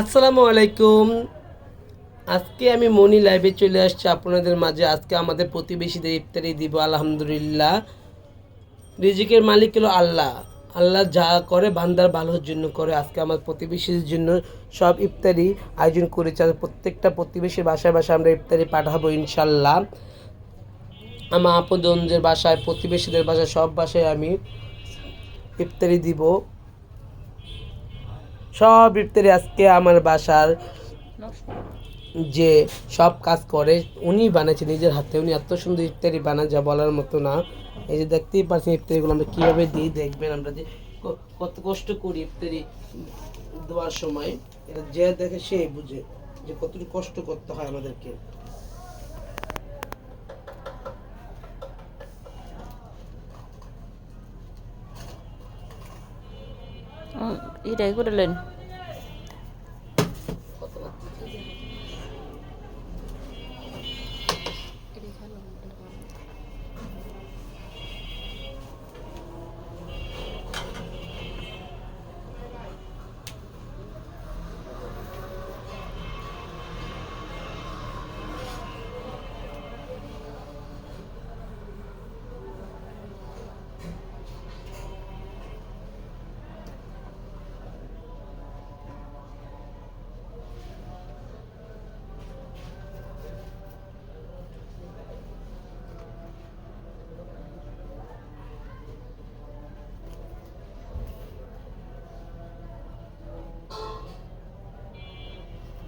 আসসালামু আলাইকুম। আজকে আমি মনি লাইভে চলে আসছি আপনাদের মাঝে। আজকে আমাদের প্রতিবেশীদের ইফতারি দিব, আলহামদুলিল্লাহ। রিজিকের মালিক হলো আল্লাহ। আল্লাহ যা করে, বান্দার ভালোর জন্য করে। আজকে আমার প্রতিবেশীদের জন্য সব ইফতারি আয়োজন করেছে। আর প্রত্যেকটা প্রতিবেশীর বাসায় বাসায় আমরা ইফতারি পাঠাবো ইনশাল্লাহ। আমার আপদনদের বাসায়, প্রতিবেশীদের বাসায়, সব বাসায় আমি ইফতারি দিব। সব ইফতারি আজকে আমার বাসার যে সব কাজ করে, উনি বানাইছে নিজের হাতে। উনি এত সুন্দর ইফতারি বানায় যা বলার মতো না। এই যে দেখতেই পাচ্ছেন ইফতারিগুলো আমরা কীভাবে দিই, দেখবেন আমরা যে কত কষ্ট করি ইফতারি দেওয়ার সময়। এটা যে দেখে সেই বুঝে যে কতটুকু কষ্ট করতে হয় আমাদেরকে। อีเดกูได้เล่น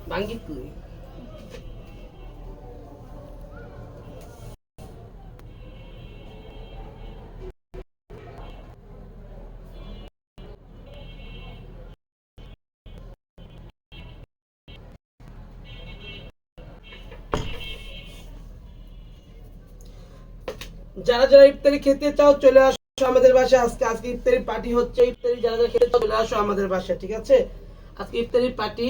এটাই করলেন যারা যারা ইফতারি খেতে চাও, চলে আসো আমাদের বাসায়। আজকে আজকে ইফতারি পার্টি হচ্ছে, ইফতারি যারা যারা খেতে চাও, চলে আসো আমাদের বাসায়, ঠিক আছে? আজকে ইফতারি পার্টি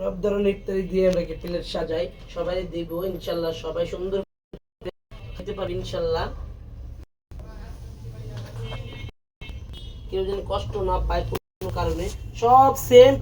সব ধরনের ইফতারি দিয়ে আমরা প্লেট সাজাই। সবাই দিব, ইনশাল্লাহ সবাই সুন্দর খেতে পারি ইনশাল্লাহ। কেউ যেন কষ্ট না পায় কোনো কারণে। সব সেম